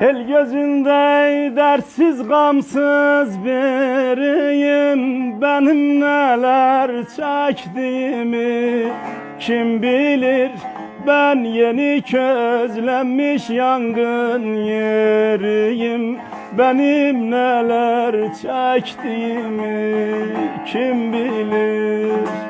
El gözünde dersiz gamsız biriyim. Benim neler çektiğimi kim bilir? Ben yeni közlenmiş yangın yeriyim. Benim neler çektiğimi kim bilir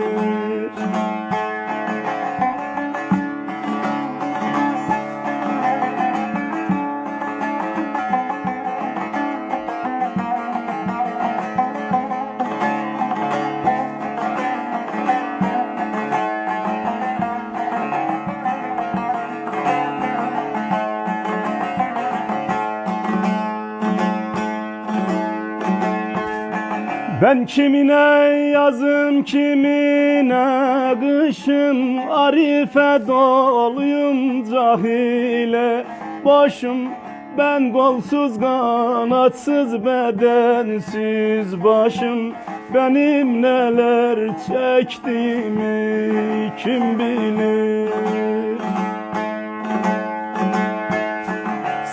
Ben kimine yazım kimine kışım. Arife doluyum cahile Boşum. Ben kolsuz kanatsız bedensiz başım. Benim neler çektiğimi kim bilir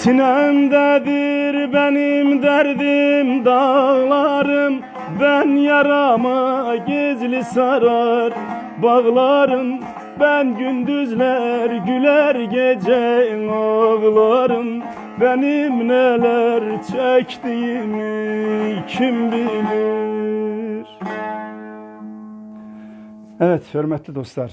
Sinemdedir benim derdim dağlarım. Ben yaramı gizli sarar. Bağlarım Ben gündüzler güler gece ağlarım. Benim neler çektiğimi kim bilir. Evet hürmetli dostlar